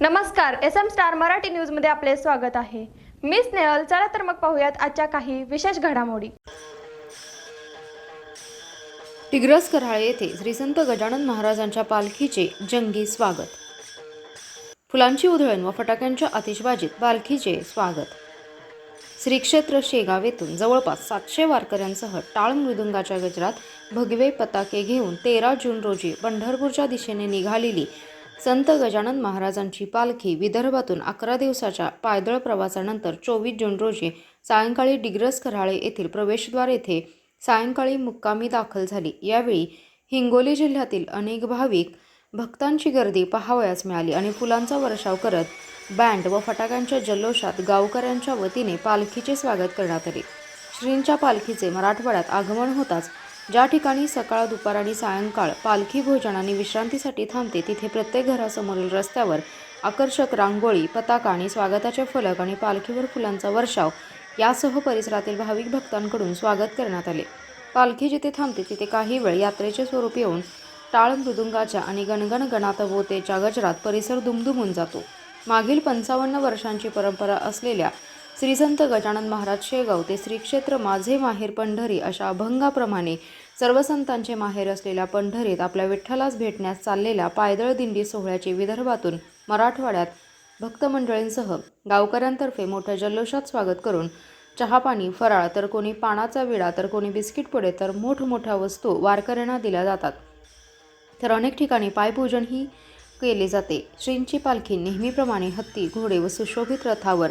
नमस्कार S M star Marathi न्यूजमध्ये आपले स्वागत आहे. मी स्नेहल चला तर मग पाहूयात आजच्या काही विशेष घडामोडी. डिग्रस कराळे येथे श्री संत गजानन महाराजांच्या पालखीचे जंगी स्वागत. फुलांची उधळण व फटाक्यांच्या आतिषबाजीत पालखीचे स्वागत. श्री क्षेत्र शेगाव येथून जवळपास सातशे वारकऱ्यांसह टाळ मृदुंगाच्या गजरात भगवे पताके घेऊन तेरा जून रोजी पंढरपूरच्या दिशेने निघालेली संत गजानन महाराजांची पालखी विदर्भातून अकरा दिवसाच्या पायदळ प्रवासानंतर चोवीस जून रोजी सायंकाळी डिग्रस कराळे येथील प्रवेशद्वार येथे सायंकाळी मुक्कामी दाखल झाली. यावेळी हिंगोली जिल्ह्यातील अनेक भाविक भक्तांची गर्दी पाहावयास मिळाली आणि फुलांचा वर्षाव करत बँड व फटाक्यांच्या जल्लोषात गावकऱ्यांच्या वतीने पालखीचे स्वागत करण्यात आले. श्रींच्या पालखीचे मराठवाड्यात आगमन होताच ज्या ठिकाणी सकाळ दुपार आणि सायंकाळ पालखी भोजन आणि विश्रांतीसाठी थांबते तिथे प्रत्येक घरासमोरील रस्त्यावर आकर्षक रांगोळी पताका आणि स्वागताचे फलक आणि पालखीवर फुलांचा वर्षाव यासह परिसरातील भाविक भक्तांकडून स्वागत करण्यात आले. पालखी जिथे थांबते तिथे काही वेळ यात्रेचे स्वरूप येऊन टाळ मृदुंगाच्या आणि गणगण गणातबोतेच्या गजरात परिसर दुमदुमून जातो. मागील पंचावन्न वर्षांची परंपरा असलेल्या श्री संत गजानन महाराज शेगाव ते श्री क्षेत्र माझे माहेर पंढरी अशा अभंगाप्रमाणे सर्व संतांचे माहेर असलेल्या पंढरीत आपल्या विठ्ठलास भेटण्यास चाललेल्या पायदळ दिंडी सोहळ्याचे विदर्भातून मराठवाड्यात भक्तमंडळींसह गावकऱ्यांतर्फे मोठ्या जल्लोषात स्वागत करून चहापाणी फराळ तर कोणी पानाचा विडा तर कोणी बिस्किट पुडे तर मोठमोठ्या वस्तू वारकऱ्यांना दिल्या जातात. तर अनेक ठिकाणी पायपूजनही केले जाते. श्रींची पालखी नेहमीप्रमाणे हत्ती घोडे व सुशोभित रथावर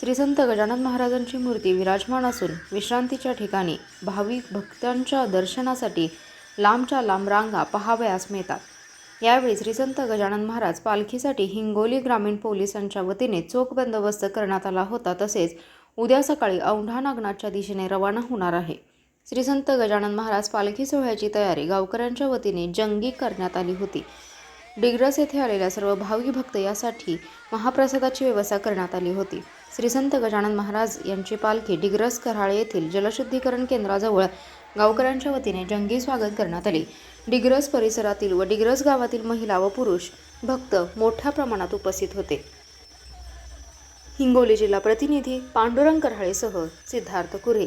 श्री संत गजानन महाराजांची मूर्ती विराजमान असून विश्रांतीच्या ठिकाणी भाविक भक्तांच्या दर्शनासाठी लांबच्या लांब रांगा पहावयास मिळतात. यावेळी श्री संत गजानन महाराज पालखीसाठी हिंगोली ग्रामीण पोलिसांच्या वतीने चोख बंदोबस्त करण्यात आला होता तसेच उद्या सकाळी औंढा नागनाथच्या दिशेने रवाना होणार आहे. श्री संत गजानन महाराज पालखी सोहळ्याची तयारी गावकऱ्यांच्या वतीने जंगी करण्यात आली होती. डिग्रस येथे आलेल्या सर्व भाविक भक्त यासाठी महाप्रसादाची व्यवस्था करण्यात आली होती. श्री संत गजानन महाराज यांची पालखी डिग्रस कराळे येथील जलशुद्धीकरण केंद्राजवळ गावकऱ्यांच्या वतीने जंगी स्वागत करण्यात आले. डिग्रस परिसरातील व डिग्रस गावातील महिला व पुरुष भक्त मोठ्या प्रमाणात उपस्थित होते. हिंगोली जिल्हा प्रतिनिधी पांडुरंग कराळेसह सिद्धार्थ कुरे.